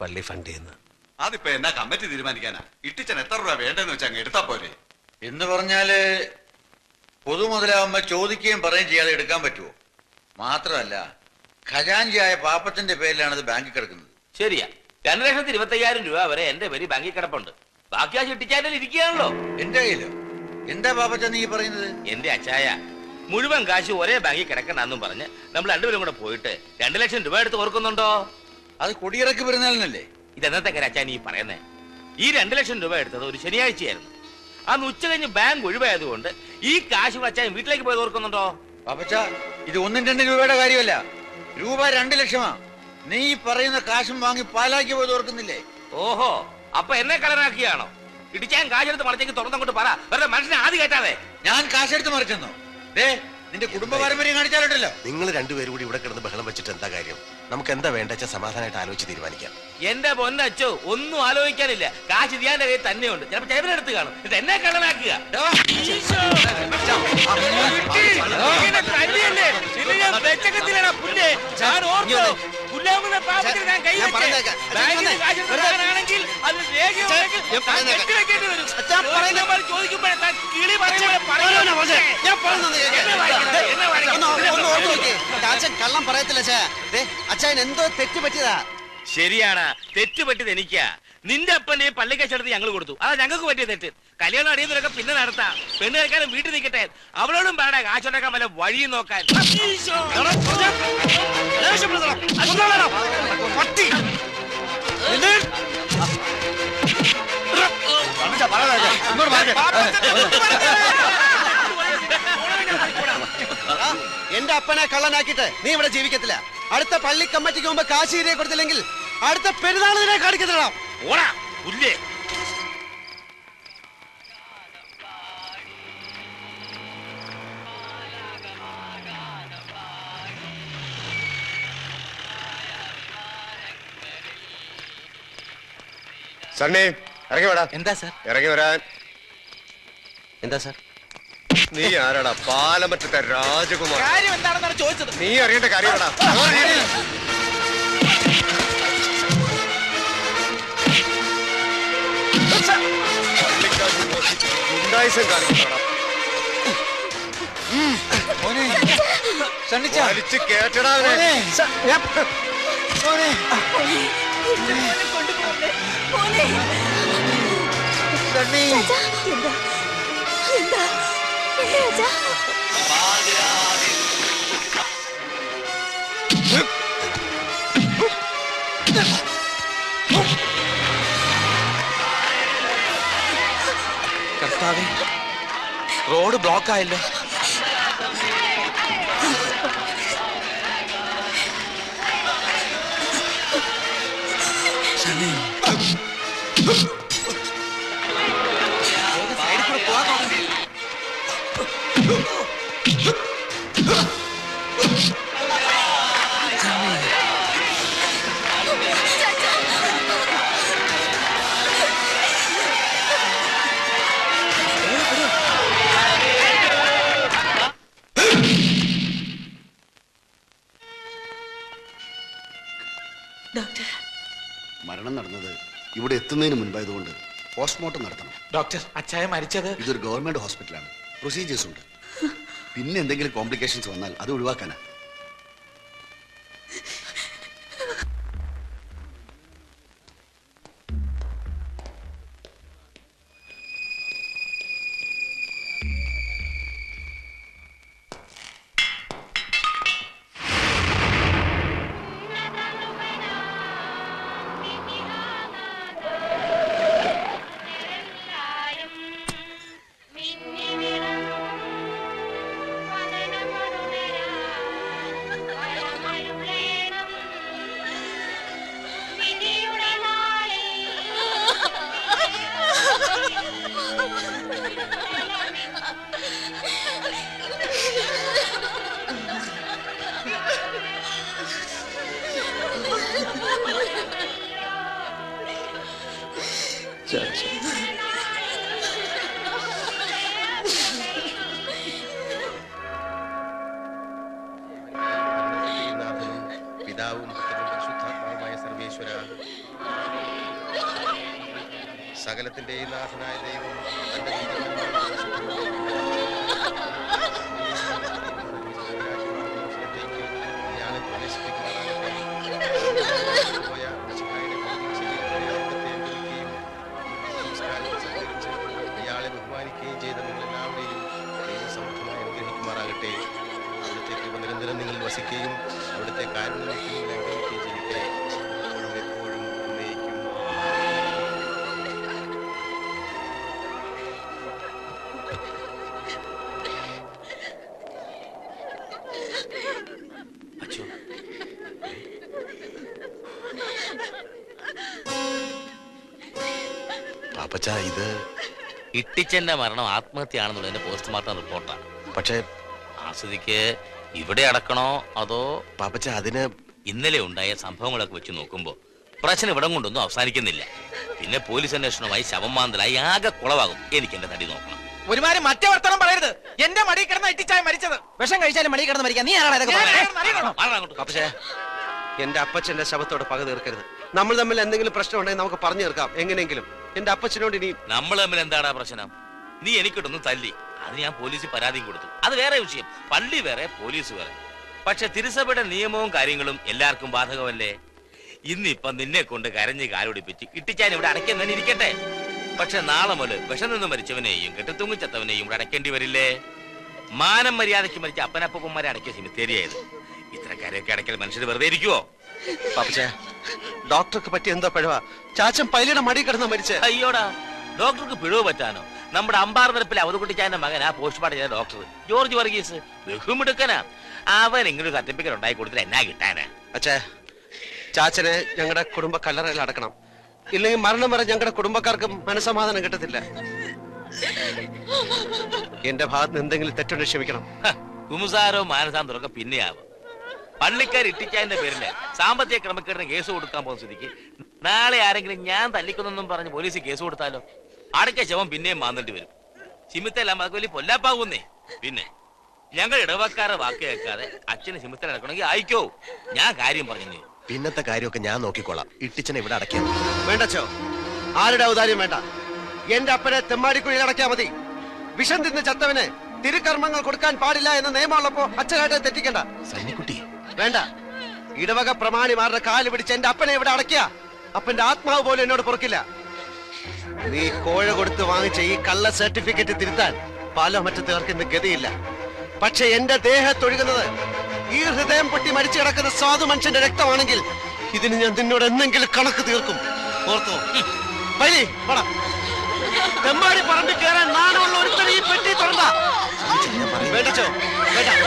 പള്ളി ഫണ്ട് ചെയ്യുന്നത്. അതിപ്പോ എന്നാ കമ്മിറ്റി തീരുമാനിക്കാനാ? ഇട്ടിച്ചൻ എത്ര രൂപ വേണ്ടെന്ന് വെച്ചാൽ അങ്ങ് എടുത്താ പോരെ? എന്ന് പറഞ്ഞാൽ പൊതുമുതലാവുമ്പോ ചോദിക്കുകയും പറയുകയും ചെയ്യാതെ എടുക്കാൻ പറ്റുമോ മാത്രമല്ല ഖജാൻജിയായ പാപ്പത്തിന്റെ പേരിലാണ് ഇത് ബാങ്കിൽ കിടക്കുന്നത്. ശരിയാ. രണ്ടു ലക്ഷത്തി ഇരുപത്തയ്യായിരം രൂപ വരെ എന്റെ പേര് ബാങ്കിൽ കിടപ്പുണ്ട്. ബാക്കി ആ ചിട്ടിച്ചാലിൽ ഇരിക്കുകയാണല്ലോ. എന്റെ കയ്യിലോ? എന്താ പാപ്പച്ച നീ പറയുന്നത്? എന്റെ അച്ചായ മുഴുവൻ കാശ് ഒരേ ബാങ്കിൽ കിടക്കണമെന്നും പറഞ്ഞ് നമ്മൾ രണ്ടുപേരും കൂടെ പോയിട്ട് രണ്ടു ലക്ഷം രൂപ എടുത്ത് ഓർക്കുന്നുണ്ടോ? അത് കൊടിയിറക്കി പെരുന്നാളിനല്ലേ? ഇതെന്നത്തെ എന്നത്തെ കരാച്ചാൻ നീ പറയുന്നേ? ഈ രണ്ട് ലക്ഷം രൂപ എടുത്തത് ഒരു ശനിയാഴ്ചയായിരുന്നു. അന്ന് ഉച്ച കഴിഞ്ഞ് ബാങ്ക് ഒഴിവായതുകൊണ്ട് ഈ കാശ് അച്ഛൻ വീട്ടിലേക്ക് പോയത് ഓർക്കുന്നുണ്ടോ? പാപ്പച്ച ഇത് ഒന്നും രണ്ട് രൂപയുടെ കാര്യമല്ല. രൂപ രണ്ട് ലക്ഷമാ. നീ ഈ പറയുന്ന കാശും വാങ്ങി പാലാക്കി പോയത് ഓർക്കുന്നില്ലേ? ഓഹോ അപ്പൊ എന്നെ കളനാക്കിയാണോ ഇടിച്ചാൻ കാശെടുത്ത് മറിച്ചേക്ക് തുറന്നങ്ങോട്ട് പറ. വെറുതെ മനുഷ്യനെ ആദ്യം കേട്ടാതെ ഞാൻ കാശെടുത്ത് മറിച്ചെന്നോ? ദേ നിന്റെ കുടുംബ പാരമ്പര്യം കാണിച്ചാലുണ്ടല്ലോ. നിങ്ങൾ രണ്ടുപേരും കൂടി ഇവിടെ കിടന്ന് ബഹളം വെച്ചിട്ട് എന്താ കാര്യം? നമുക്ക് എന്താ വേണ്ട വെച്ചാൽ സമാധാനമായിട്ട് ആലോചിച്ച് തീരുമാനിക്കാം. എന്റെ പൊന്നച്ചോ ഒന്നും ആലോചിക്കാനില്ല. കാശ് ഇതിയാന്റെ കയ്യിൽ തന്നെയുണ്ട്. ചിലപ്പോ ചേവനെടുത്ത് കാണും. ഇത് എന്നെ കള്ളനാക്കുക. ഞാൻ ചോദിക്കുമ്പോഴേ കിളി പറയുന്നത് ഞാൻ പറയുന്നത് കേൾക്ക്. എന്നെ വായിക്കണം, എന്നെ വായിക്കണം. ഒന്ന് ഓർത്ത് ഒന്ന് ഓർത്ത് നോക്കിയേ. അച്ഛൻ കള്ളം പറയത്തില്ല ദേ, അച്ഛൻ എന്തോ തെറ്റ് പറ്റിയതാ. ശരിയാണ്. തെറ്റ് പറ്റിയത് എനിക്കാ. നിന്റെ അപ്പന്റെ പള്ളിക്കച്ചടത്ത് ഞങ്ങൾ കൊടുത്തു. അതാ ഞങ്ങൾക്ക് പറ്റിയ തെറ്റ്. കല്യാണം അറിയുന്നവരൊക്കെ പിന്നെ നടത്താം. പെണ്ണ് കഴിക്കാനും വീട്ടിൽ നിൽക്കട്ടെ. അവളോടും പറയണ കാശുണ്ടാക്കാൻ വല്ല വഴി നോക്കാൻ. ഈശോ! എന്റെ അപ്പനെ കള്ളനാക്കിയിട്ട് നീ ഇവിടെ ജീവിക്കത്തില്ല. അടുത്ത പള്ളി കമ്മിറ്റിക്ക് മുമ്പ് കാശ് കൊടുത്തില്ലെങ്കിൽ അടുത്ത പെരുന്നാൾ നിന്നെ കാണിക്കത്തില്ല ഓടാ പുല്ലേ. സണ്ണി ഇറങ്ങി വേടാ എന്താ സാർ? ഇറങ്ങി വരാൻ. എന്താ സാർ? നീ ആരാടാ? പാലമറ്റത്തെ രാജകുമാർ കാര്യം എന്താണെന്നാണ് ചോദിച്ചത്? നീ അറിയേണ്ട കാര്യമാടാ ഗുണ്ടായിസം വലിച്ച് കേട്ടടാ കർത്താവേ റോഡ് ബ്ലോക്ക് ആയല്ലോ. ഡോക്ടർ എത്തുന്നതിന് മുൻപായതുകൊണ്ട് പോസ്റ്റ്മോർട്ടം നടത്തണം. ഡോക്ടർ അച്ചായ മരിച്ചത്? ഇതൊരു ഗവൺമെന്റ് ഹോസ്പിറ്റലാണ് പ്രൊസീജിയേഴ്സ് ഉണ്ട്. പിന്നെ എന്തെങ്കിലും കോംപ്ലിക്കേഷൻസ് വന്നാൽ അത് ഒഴിവാക്കാനാ. സകലത്തിന്റെയും നാഥനായ ദൈവം ഇയാളെ ബഹുമാനിക്കുകയും ചെയ്ത നിങ്ങളെല്ലാവരെയും ദൈവസമർത്ഥമായി അനുഗ്രഹിക്കുമാറാകട്ടെ. അവിടുത്തെ കൃപ നിരന്തരം നിങ്ങൾ വസിക്കുകയും അവിടുത്തെ നിങ്ങൾ പാപ്പച്ച ഇത് ഇട്ടിച്ചന്റെ മരണം ആത്മഹത്യയാണെന്നുള്ളതിന്റെ പോസ്റ്റ്മോർട്ടം റിപ്പോർട്ടാണ്. പക്ഷേ ആസ്വദിക്ക് ഇവിടെ അടക്കണോ അതോ പാപ്പച്ച അതിന് ഇന്നലെ ഉണ്ടായ സംഭവങ്ങളൊക്കെ വെച്ച് നോക്കുമ്പോ പ്രശ്നം ഇവിടം കൊണ്ടൊന്നും അവസാനിക്കുന്നില്ല. പിന്നെ പോലീസ് അന്വേഷണമായി ശവം മാന്തലായി ആകെ കുളവാകും. എനിക്ക് എന്റെ തടി നോക്കണം. ഒരുമാതിരി മറ്റേ വർത്തനം പറയരുത്. എന്റെ മടി കിടന്ന ഇട്ടിച്ചായ മരിച്ചത്. വിഷം കഴിച്ചാലും മടി കിടന്ന് മരിക്കാൻ നീ. പക്ഷേ എന്റെ അപ്പച്ചന്റെ ശവത്തോട് പക തീർക്കരുത്. നമ്മൾ തമ്മിൽ എന്തെങ്കിലും പ്രശ്നം ഉണ്ടെങ്കിൽ നമുക്ക് പറഞ്ഞു തീർക്കാം. എങ്ങനെയെങ്കിലും. എന്റെ അപ്പച്ചനോട് ഇനി നമ്മൾ തമ്മിൽ എന്താടാ പ്രശ്നം? നീ എനിക്കിട്ടൊന്നും തല്ലി. അത് ഞാൻ പോലീസിൽ പരാതിയും കൊടുത്തു. അത് വേറെ വിഷയം. പള്ളി വേറെ പോലീസ് വേറെ. പക്ഷെ തിരുസഭയുടെ നിയമവും കാര്യങ്ങളും എല്ലാവർക്കും ബാധകമല്ലേ? ഇന്നിപ്പം നിന്നെ കൊണ്ട് കരഞ്ഞ് കാലുടിപ്പിച്ച് ഇട്ടിച്ചാൻ ഇവിടെ അടയ്ക്കാൻ തന്നെ ഇരിക്കട്ടെ. പക്ഷെ നാളെ മുതൽ വിഷം നിന്ന് മരിച്ചവനെയും കെട്ടിത്തൂങ്ങി ചത്തവനെയും ഇവിടെ അടയ്ക്കേണ്ടി വരില്ലേ? മാനം മര്യാദയ്ക്ക് മരിച്ച അപ്പനപ്പന്മാരെ അടയ്ക്കിയ സിമിത്തേരിയായത്. ഇത്തരക്കാരെയൊക്കെ അടയ്ക്കൽ മനുഷ്യർ വെറുതെ ഇരിക്കുവോ? പാപ്പച്ച ഡോക്ടർക്ക് പറ്റിയ എന്താ പിഴവാ? ചാച്ചൻ പൈലിയുടെ മടി കിടന്ന മരിച്ചേ. അയ്യോടാ ഡോക്ടർക്ക് പിഴവ് പറ്റാനോ? നമ്മുടെ അമ്പാർ നിരപ്പിലെ അവതകുട്ടിച്ചാന്റെ മകൻ ആ പോസ്റ്റ്മോർട്ടം ചെയ്ത ഡോക്ടർ. ജോർജ് വർഗീസ് ബഹുമിടുക്കനാ. അവൻ ഇങ്ങനെ സർട്ടിഫിക്കറ്റ് ഉണ്ടായി കൊടുത്തിട്ട് എന്നാ കിട്ടാനാ? അച്ഛാ ചാച്ചനെ ഞങ്ങളുടെ കുടുംബ കല്ലറയിൽ അടക്കണം. ഇല്ലെങ്കിൽ മരണം വരെ ഞങ്ങളുടെ കുടുംബക്കാർക്ക് മനസമാധാനം കിട്ടത്തില്ല. എന്റെ ഭാഗത്ത് എന്തെങ്കിലും തെറ്റുണ്ട് ക്ഷമിക്കണം. കുമുസാരോ മാനസാന്തരമൊക്കെ പിന്നെയാവും. പള്ളിക്കാർ ഇട്ടിച്ചായന്റെ പേരിൽ സാമ്പത്തിക ക്രമക്കേടിന് കേസ് കൊടുക്കാൻ പോകുന്ന സ്ഥിതിക്ക് നാളെ ആരെങ്കിലും ഞാൻ തല്ലിക്കുന്നെന്നും പറഞ്ഞ് പോലീസ് കേസ് കൊടുത്താലോ? അടയ്ക്ക ശവം പിന്നെയും മാന്നിട്ട് വരും. ചിമിത്തെല്ലാം അതൊക്കെ വലിയ പൊല്ലാപ്പാകുന്നേ. പിന്നെ ഞങ്ങൾ ഇടവക്കാരെ വാക്ക് കേൾക്കാതെ അച്ഛന് ചിമിത്തൽ നടക്കണമെങ്കിൽ അയക്കോ? ഞാൻ കാര്യം പറഞ്ഞു പിന്നത്തെ കാര്യമൊക്കെ ഞാൻ നോക്കിക്കോളാം. ഇട്ടിച്ചനെ ഇവിടെ അടയ്ക്കാം. വേണ്ടച്ചോ ആരുടെ ഔദാര്യം വേണ്ട. എന്റെ അപ്പനെ തെമ്മാടിക്കുഴിയിൽ അടയ്ക്കാ മതി. വിഷം തിന്ന് ചത്തവന് തിരുക്കർമ്മങ്ങൾ കൊടുക്കാൻ പാടില്ല എന്ന നിയമമുള്ളപ്പോ അച്ഛനായിട്ട് തെറ്റിക്കണ്ട. സന്നിക്കുട്ടി വേണ്ട. ഇടവക പ്രമാണിമാരുടെ കാൽ പിടിച്ച് എന്റെ അപ്പനെ ഇവിടെ അടയ്ക്കുക. അപ്പന്റെ ആത്മാവ് പോലും എന്നോട് പൊറുക്കില്ല. നീ കോഴ കൊടുത്ത് വാങ്ങിച്ച ഈ കള്ള സർട്ടിഫിക്കറ്റ് തിരുത്താൻ പാലോ മറ്റു ഇന്ന് ഗതിയില്ല. പക്ഷെ എന്റെ ദേഹത്തൊഴുകുന്നത് ഈ ഹൃദയം പൊട്ടി മരിച്ചു കിടക്കുന്ന സാധു മനുഷ്യന്റെ രക്തമാണെങ്കിൽ ഇതിന് ഞാൻ നിന്നോട് എന്തെങ്കിലും കണക്ക് തീർക്കും. ഓർത്തോ? വാടാ. തെമ്മാടി പറമ്പിൽ കയറാൻ നാണമുള്ള ഒരുത്തൻ ഈ പെട്ടി തുറന്ന. വേണ്ടച്ചോ വേണ്ട.